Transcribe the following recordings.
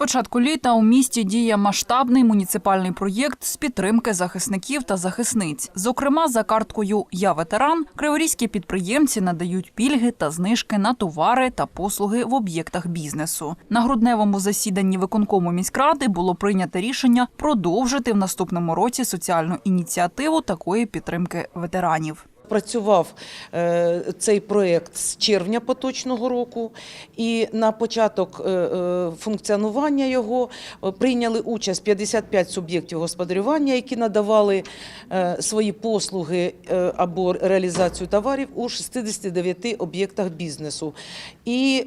початку літа у місті діє масштабний муніципальний проєкт з підтримки захисників та захисниць. Зокрема, за карткою Я ветеран криворізькі підприємці надають пільги та знижки на товари та послуги в об'єктах бізнесу. На грудневому засіданні виконкому міськради було прийнято рішення продовжити в наступному році соціальну ініціативу такої підтримки ветеранів. Працював е, цей проєкт з червня поточного року, і на початок е, е, функціонування його прийняли участь 55 суб'єктів господарювання, які надавали свої послуги або реалізацію товарів у 69 об'єктах бізнесу. І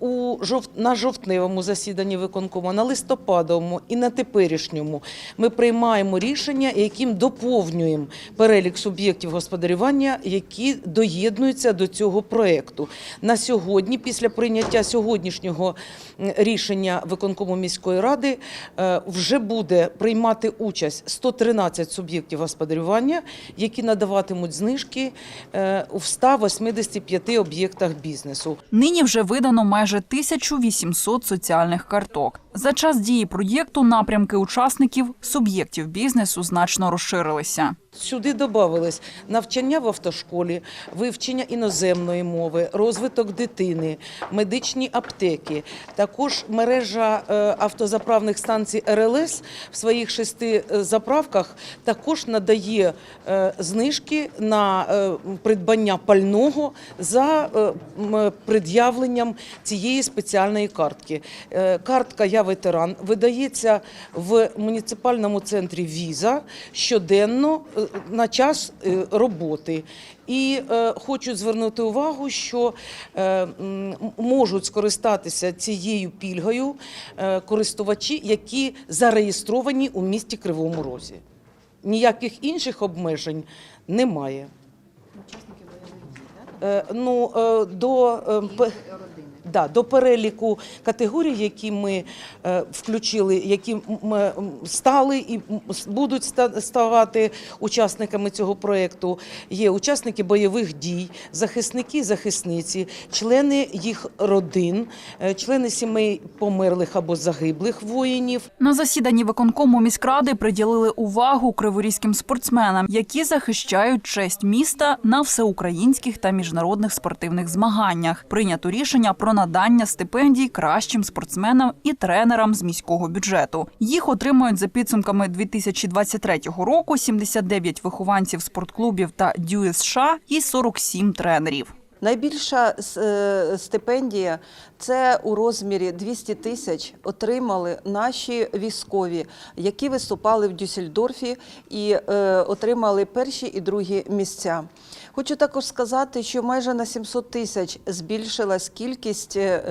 у на жовтневому засіданні виконкому, на листопадовому і на теперішньому ми приймаємо рішення, яким доповнюємо перелік суб'єктів господарювання, які доєднуються до цього проекту. На сьогодні, після прийняття сьогоднішнього рішення виконкому міської ради, е, вже буде приймати участь 113 суб'єктів господарювання, які надаватимуть знижки е, в 185 об'єктах бізнесу. Нині вже видано майже 1800 соціальних карток. За час дії проєкту напрямки учасників суб'єктів бізнесу значно розширилися. Сюди додавались навчання в автошколі, вивчення іноземної мови, розвиток дитини, медичні аптеки. Також мережа е, автозаправних станцій РЛС в своїх шести е, заправках також надає е, знижки на придбання пального за пред'явленням цієї спеціальної картки. Картка Я ветеран видається в муніципальному центрі Віза щоденно е, на час е, роботи. І е, хочу звернути увагу, що е, можуть скористатися цією пільгою е, користувачі, які зареєстровані у місті Кривому Розі. Ніяких інших обмежень немає. Е, Ну, е, до, е, да, до переліку категорій, які ми е, включили, які стали і будуть ставати учасниками цього проєкту, є учасники бойових дій, захисники, захисниці, члени їх родин, е, члени сімей померлих або загиблих воїнів. На засіданні виконкому міськради приділили увагу криворізьким спортсменам, які захищають честь міста на всеукраїнських та міжнародних спортивних змаганнях. Прийнято рішення про надання стипендій кращим спортсменам і тренерам з міського бюджету. Їх отримують за підсумками 2023 року 79 вихованців спортклубів та ДЮС США і 47 тренерів. Найбільша е, стипендія це у розмірі 200 тисяч отримали наші військові, які виступали в Дюссельдорфі і е, отримали перші і другі місця. Хочу також сказати, що майже на 700 тисяч збільшилась кількість, е,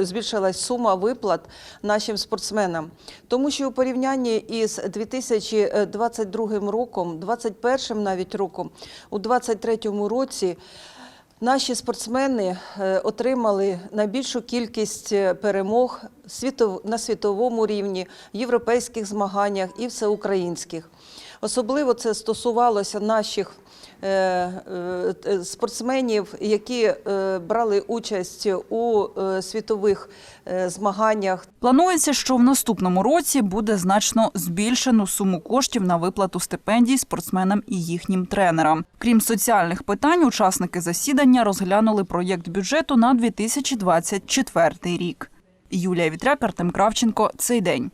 е, збільшилась сума виплат нашим спортсменам. Тому що у порівнянні із 2022 роком, 2021 навіть роком, у 2023 році Наші спортсмени е, отримали найбільшу кількість перемог на світовому рівні, європейських змаганнях і всеукраїнських. Особливо це стосувалося наших е, е, е, спортсменів, які брали участь у світових змаганнях Планується, що в наступному році буде значно збільшено суму коштів на виплату стипендій спортсменам і їхнім тренерам. Крім соціальних питань, учасники засідання розглянули проєкт бюджету на 2024 рік. Юлія Вітряк, Артем Кравченко. Цей день.